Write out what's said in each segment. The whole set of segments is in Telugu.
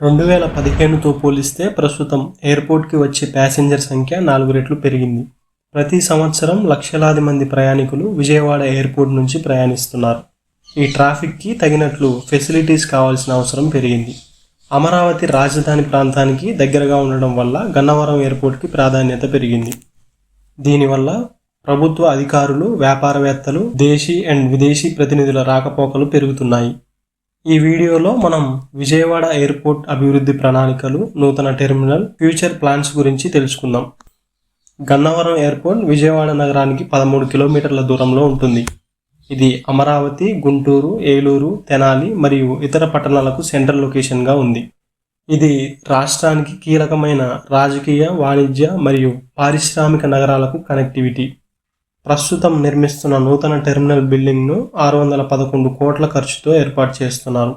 రెండు వేల పదిహేనుతో పోలిస్తే ప్రస్తుతం ఎయిర్పోర్ట్కి వచ్చే ప్యాసింజర్ సంఖ్య నాలుగు రెట్లు పెరిగింది. ప్రతి సంవత్సరం లక్షలాది మంది ప్రయాణికులు విజయవాడ ఎయిర్పోర్ట్ నుంచి ప్రయాణిస్తున్నారు. ఈ ట్రాఫిక్కి తగినట్లు ఫెసిలిటీస్ కావాల్సిన అవసరం పెరిగింది. అమరావతి రాజధాని ప్రాంతానికి దగ్గరగా ఉండడం వల్ల గన్నవరం ఎయిర్పోర్ట్కి ప్రాధాన్యత పెరిగింది. దీనివల్ల ప్రభుత్వ అధికారులు వ్యాపారవేత్తలు దేశీ అండ్ విదేశీ ప్రతినిధుల రాకపోకలు పెరుగుతున్నాయి. ఈ వీడియోలో మనం విజయవాడ ఎయిర్పోర్ట్ అభివృద్ధి ప్రణాళికలు నూతన టెర్మినల్ ఫ్యూచర్ ప్లాన్స్ గురించి తెలుసుకుందాం. గన్నవరం ఎయిర్పోర్ట్ విజయవాడ నగరానికి పదమూడు కిలోమీటర్ల దూరంలో ఉంటుంది. ఇది అమరావతి గుంటూరు ఏలూరు తెనాలి మరియు ఇతర పట్టణాలకు సెంట్రల్ లొకేషన్గా ఉంది. ఇది రాష్ట్రానికి కీలకమైన రాజకీయ వాణిజ్య మరియు పారిశ్రామిక నగరాలకు కనెక్టివిటీ. ప్రస్తుతం నిర్మిస్తున్న నూతన టెర్మినల్ బిల్డింగ్ను ఆరు వందల పదకొండు కోట్ల ఖర్చుతో ఏర్పాటు చేస్తున్నారు.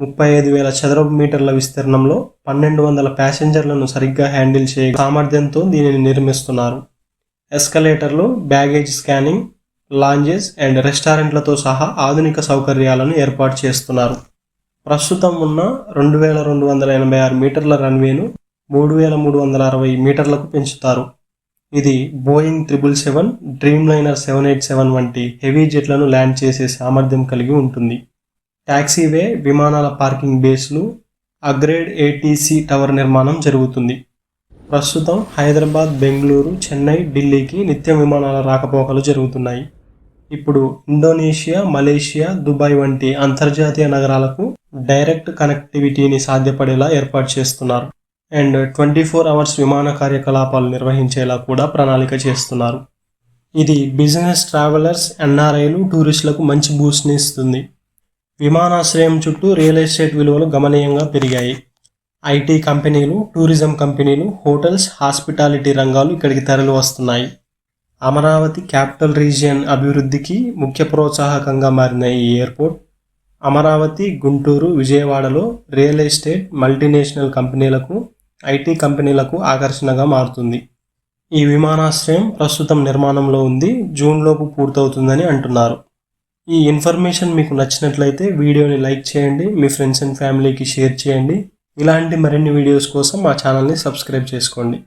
ముప్పై ఐదు వేల చదరపు మీటర్ల విస్తీర్ణంలో పన్నెండు వందల ప్యాసింజర్లను సరిగ్గా హ్యాండిల్ చేయ సామర్థ్యంతో దీనిని నిర్మిస్తున్నారు. ఎస్కలేటర్లు బ్యాగేజ్ స్కానింగ్ లాంజెస్ అండ్ రెస్టారెంట్లతో సహా ఆధునిక సౌకర్యాలను ఏర్పాటు చేస్తున్నారు. ప్రస్తుతం ఉన్న రెండు వేల రెండు వందల ఎనభై ఆరు మీటర్ల రన్వేను మూడు వేల మూడు వందల అరవై మీటర్లకు పెంచుతారు. ఇది Boeing triple seven Dreamliner seven eight seven వంటి హెవీ జెట్లను ల్యాండ్ చేసే సామర్థ్యం కలిగి ఉంటుంది. ట్యాక్సీవే విమానాల పార్కింగ్ బేస్లు అగ్రేడ్ ఏటీసీ టవర్ నిర్మాణం జరుగుతుంది. ప్రస్తుతం హైదరాబాద్ బెంగళూరు చెన్నై ఢిల్లీకి నిత్య విమానాల రాకపోకలు జరుగుతున్నాయి. ఇప్పుడు ఇండోనేషియా మలేషియా దుబాయ్ వంటి అంతర్జాతీయ నగరాలకు డైరెక్ట్ కనెక్టివిటీని సాధ్యపడేలా ఏర్పాటు చేస్తున్నారు. అండ్ ట్వంటీ ఫోర్ అవర్స్ విమాన కార్యకలాపాలు నిర్వహించేలా కూడా ప్రణాళిక చేస్తున్నారు. ఇది బిజినెస్ ట్రావెలర్స్ ఎన్ఆర్ఐలు టూరిస్టులకు మంచి బూస్ట్ని ఇస్తుంది. విమానాశ్రయం చుట్టూ రియల్ ఎస్టేట్ విలువలు గణనీయంగా పెరిగాయి. ఐటీ కంపెనీలు టూరిజం కంపెనీలు హోటల్స్ హాస్పిటాలిటీ రంగాలు ఇక్కడికి తరలి వస్తున్నాయి. అమరావతి క్యాపిటల్ రీజియన్ అభివృద్ధికి ముఖ్య ప్రోత్సాహకంగా మారిన ఈ ఎయిర్పోర్ట్ అమరావతి గుంటూరు విజయవాడలో రియల్ ఎస్టేట్ మల్టీనేషనల్ కంపెనీలకు ఐటీ కంపెనీలకు ఆకర్షణగా మారుతుంది. ఈ విమానాశ్రయం ప్రస్తుతం నిర్మాణంలో ఉంది జూన్లోపు పూర్తవుతుందని అంటున్నారు. ఈ ఇన్ఫర్మేషన్ మీకు నచ్చినట్లయితే వీడియోని లైక్ చేయండి మీ ఫ్రెండ్స్ అండ్ ఫ్యామిలీకి షేర్ చేయండి. ఇలాంటి మరిన్ని వీడియోస్ కోసం మా ఛానల్ని సబ్స్క్రైబ్ చేసుకోండి.